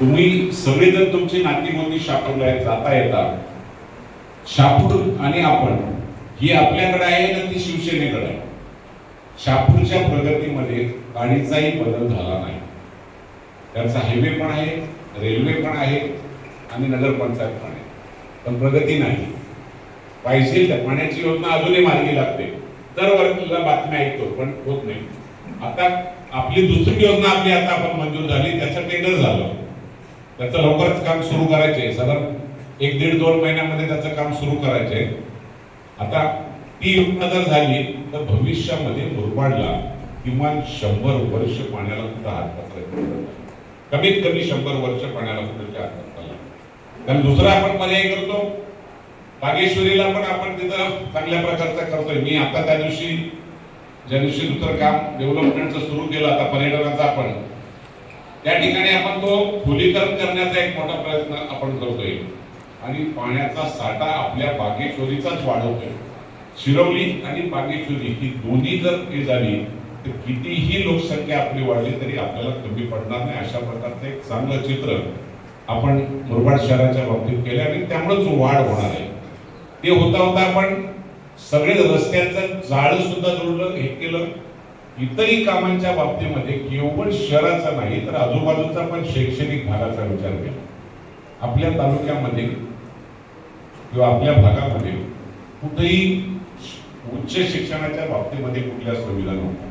तुम्ही सगळेजण तुमची नातीमोती शापूरला आहेत, जाता येता. शापूर आणि आपण ही आपल्याकडे आहे ना ती शिवसेनेकडे आहे. शापूरच्या प्रगतीमध्ये गाडीचाही बदल झाला नाही. त्यांचा हायवे पण आहे रेल्वे पण आहे आणि नगरपंचायत पण आहे. पण प्रगती नाही. पाहिजे त्या पाण्याची योजना अजूनही मार्गी लागते. दरवर्षीला बातम्या ऐकतो पण होत नाही. आता आपली दुसरी योजना आपली आता आपण मंजूर झाली त्याचं टेंडर झालं. त्याचं लवकरच काम सुरू करायचे साधारण एक दीड दोन महिन्यामध्ये त्याचं काम सुरू करायचे आता ती योजना जर झाली तर भविष्यामध्ये मुरबाडला किमान शंभर वर्ष पाण्याला कुठं हात कमीत कमी शंभर वर्ष पाण्याला कुठे हात कारण दुसरा आपण पर्याय करतो. बागेश्वरीला पण आपण तिथं चांगल्या प्रकारचा करतोय. मी आता त्या दिवशी ज्या दिवशी दुसरं काम डेव्हलपमेंटचं सुरू केलं आता पर्यटनाचं आपण त्या ठिकाणी आपण तो खुलीकरण करण्याचा एक मोठा प्रयत्न आपण करतोय. आणि पाण्याचा साठा आपल्या बागेश्वरीचाच वाढवतोय. शिरवली आणि बागेश्वरी ही दोन्ही जर हे झाली तर कितीही लोकसंख्या आपली वाढली तरी आपल्याला कमी पडणार नाही अशा प्रकारचं एक चांगलं चित्र आपण मुरबाड शहराच्या बाबतीत केलं आणि त्यामुळेच वाढ होणार आहे. ते होता होता आपण सगळे रस्त्यांचं जाळ सुद्धा जोडलं हे केलं. इतरही कामांच्या बाबतीमध्ये केवळ शहराचा नाही तर आजूबाजूचा पण शैक्षणिक भागाचा विचार केला. आपल्या तालुक्यामध्ये किंवा आपल्या भागामध्ये कुठेही उच्च शिक्षणाच्या बाबतीमध्ये कुठल्या सुविधा नव्हत्या.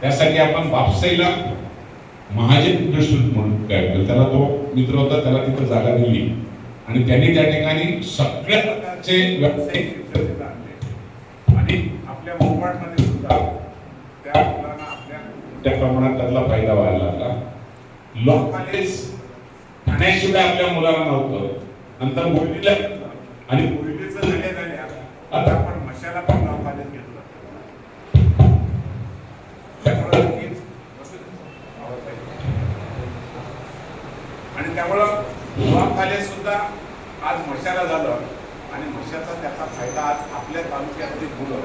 त्यासाठी आपण बापसाईला महाजन इन्स्टिट्यूट म्हणून काय त्याला तो मित्र होता त्याला तिथं जागा दिली. आणि त्यांनी त्या ठिकाणी सगळ्या प्रकारचे व्यावसायिक शिक्षण आणले. आणि आपल्या मुंबईमध्ये सुद्धा त्या मुलांना आपल्या त्या प्रमाणात त्यातला फायदा व्हायला लागला. लॉ कॉलेज ठाण्याशिवाय आपल्या मुलाला नव्हतं. नंतर मुरलीला घेतलं. आणि मुरलीचं झाल्या झाल्या आता आपण मशाला पण लॉ कॉलेज घेतलं. आणि त्यामुळं लॉ कॉलेज सुद्धा आज मशाला झालं. आणि मशाचा त्याचा फायदा आज आपल्या तालुक्यातली मुलं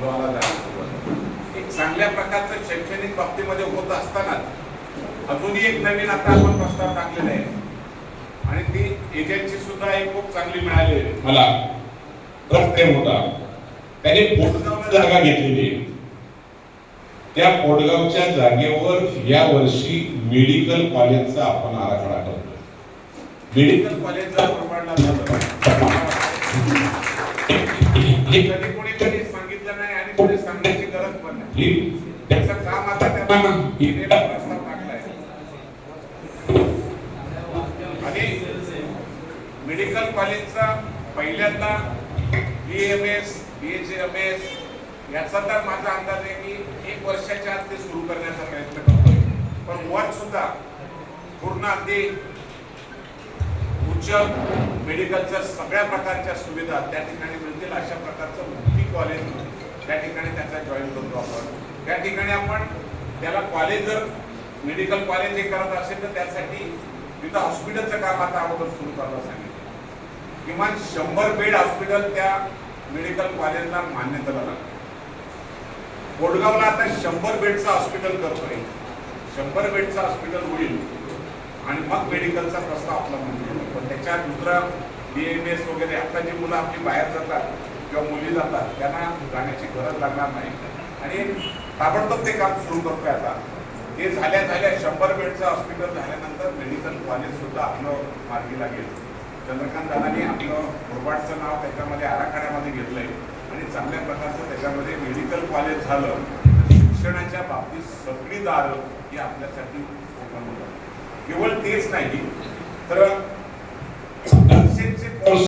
लॉला झाली. एक चांगल्या प्रकारचं शैक्षणिक बाबतीमध्ये होत असतानाच अजूनही एक नवीन आता आपण प्रस्ताव टाकलेला आहे. आणि ती एजन्सी सुद्धा एक खूप चांगली मिळाली मला रस्ते होता त्याने पोटगावला जागा घेतलेली त्या पोटगावच्या जागेवर या वर्षी मेडिकल कॉलेजचा आपण आराखडा करतो मेडिकल कॉलेजचा प्रमाणला गरज पण नाही त्याचं काम आता त्यांना हिरेला प्रस्ताव टाकलाय. आणि मेडिकल कॉलेजचा पहिल्यांदा B M S B H M S याचा तर माझा अंदाज आहे की एक वर्षाच्या आत ते सुरू करण्याचा प्रयत्न करतोय. पण वर सुद्धा पूर्ण अगदी उच्च मेडिकलच्या सगळ्या प्रकारच्या सुविधा त्या ठिकाणी मिळतील अशा प्रकारचं ठिकाणी त्याचा जॉईन करतो आपण. त्या ठिकाणी आपण त्याला कॉलेज जर मेडिकल कॉलेज हे करत असेल तर त्यासाठी तिथं हॉस्पिटलचं काम आता अगोदर सुरू करायला सांगितलं. किमान शंभर बेड हॉस्पिटल त्या मेडिकल कॉलेजला मान्यता लागली बोडगावला आता शंभर बेडचं हॉस्पिटल करतोय. शंभर बेडचं हॉस्पिटल होईल. आणि मग मेडिकलचा प्रस्ताव आपला म्हणजे पण त्याच्यात दुसरा बी एम एस वगैरे आता जी मुलं आपली बाहेर जातात किंवा मुली जातात त्यांना जाण्याची गरज लागणार नाही. आणि ताबडतोब ते काम सुरू करतोय आता. ते झाल्या झाल्या शंभर बेडचं हॉस्पिटल झाल्यानंतर मेडिकल कॉलेज सुद्धा आपलं मार्गी लागेल चंद्रकांत दादांनी आपलं मुरबाडचं नाव त्याच्यामध्ये आराखड्यामध्ये घेतलंय. आणि चांगल्या प्रकारचं त्याच्यामध्ये मेडिकल कॉलेज झालं. शिक्षणाच्या बाबतीत सगळी दारं ही आपल्यासाठी ओपन होतात. केवळ तेच नाही तर